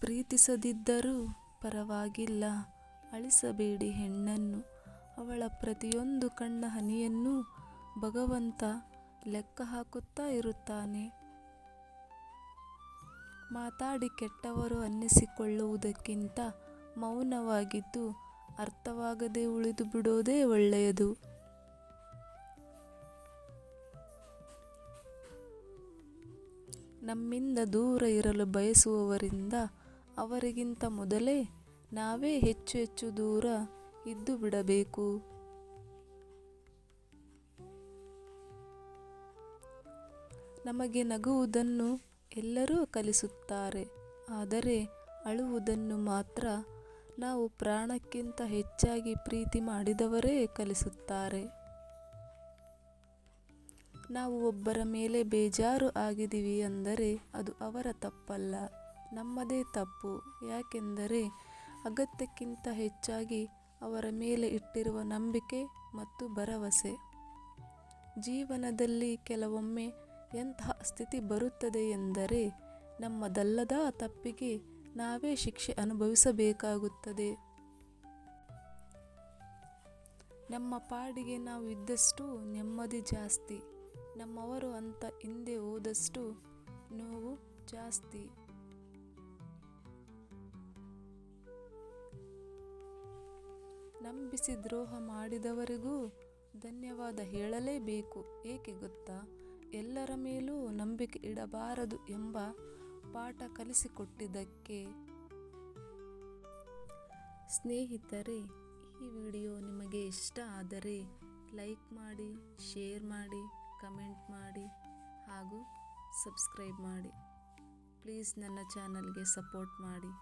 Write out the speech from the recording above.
ಪ್ರೀತಿಸದಿದ್ದರೂ ಪರವಾಗಿಲ್ಲ. ಅಳಿಸಬೇಡಿ ಹೆಣ್ಣನ್ನು. ಅವಳ ಪ್ರತಿಯೊಂದು ಕಣ್ಣ ಹನಿಯನ್ನೂ ಭಗವಂತ ಲೆಕ್ಕ ಹಾಕುತ್ತಾ ಇರುತ್ತಾನೆ. ಮಾತಾಡಿ ಕೆಟ್ಟವರು ಅನ್ನಿಸಿಕೊಳ್ಳುವುದಕ್ಕಿಂತ ಮೌನವಾಗಿದ್ದು ಅರ್ಥವಾಗದೆ ಉಳಿದು ಬಿಡೋದೇ ಒಳ್ಳೆಯದು. ನಮ್ಮಿಂದ ದೂರ ಇರಲು ಬಯಸುವವರಿಂದ ಅವರಿಗಿಂತ ಮೊದಲೇ ನಾವೇ ಹೆಚ್ಚು ಹೆಚ್ಚು ದೂರ ಇದ್ದು ಬಿಡಬೇಕು. ನಮಗೆ ನಗುವುದನ್ನು ಎಲ್ಲರೂ ಕಲಿಸುತ್ತಾರೆ, ಆದರೆ ಅಳುವುದನ್ನು ಮಾತ್ರ ನಾವು ಪ್ರಾಣಕ್ಕಿಂತ ಹೆಚ್ಚಾಗಿ ಪ್ರೀತಿ ಮಾಡಿದವರೇ ಕಲಿಸುತ್ತಾರೆ. ನಾವು ಒಬ್ಬರ ಮೇಲೆ ಬೇಜಾರು ಆಗಿದ್ದೀವಿ ಅಂದರೆ ಅದು ಅವರ ತಪ್ಪಲ್ಲ. ನಮ್ಮದೇ ತಪ್ಪು. ಯಾಕೆಂದರೆ ಅಗತ್ಯಕ್ಕಿಂತ ಹೆಚ್ಚಾಗಿ ಅವರ ಮೇಲೆ ಇಟ್ಟಿರುವ ನಂಬಿಕೆ ಮತ್ತು ಭರವಸೆ. ಜೀವನದಲ್ಲಿ ಕೆಲವೊಮ್ಮೆ ಎಂತಹ ಸ್ಥಿತಿ ಬರುತ್ತದೆ ಎಂದರೆ ನಮ್ಮದಲ್ಲದ ತಪ್ಪಿಗೆ ನಾವೇ ಶಿಕ್ಷೆ ಅನುಭವಿಸಬೇಕಾಗುತ್ತದೆ. ನಮ್ಮ ಪಾಡಿಗೆ ನಾವು ಇದ್ದಷ್ಟು ನೆಮ್ಮದಿ ಜಾಸ್ತಿ. ನಮ್ಮವರು ಅಂತ ಹಿಂದೆ ಹೋದಷ್ಟು ನೋವು ಜಾಸ್ತಿ. ನಂಬಿಸಿ ದ್ರೋಹ ಮಾಡಿದವರಿಗೂ ಧನ್ಯವಾದ ಹೇಳಲೇಬೇಕು. ಏಕೆ ಗೊತ್ತಾ? ಎಲ್ಲರ ಮೇಲೂ ನಂಬಿಕೆ ಇಡಬಾರದು ಎಂಬ ಪಾಠ ಕಲಿಸಿಕೊಟ್ಟಿದ್ದಕ್ಕೆ. ಸ್ನೇಹಿತರೆ, ಈ ವಿಡಿಯೋ ನಿಮಗೆ ಇಷ್ಟ ಆದರೆ ಲೈಕ್ ಮಾಡಿ, ಶೇರ್ ಮಾಡಿ, ಕಮೆಂಟ್ ಮಾಡಿ ಹಾಗೂ ಸಬ್ಸ್ಕ್ರೈಬ್ ಮಾಡಿ. ಪ್ಲೀಸ್ ನನ್ನ ಚಾನಲ್ಗೆ ಸಪೋರ್ಟ್ ಮಾಡಿ.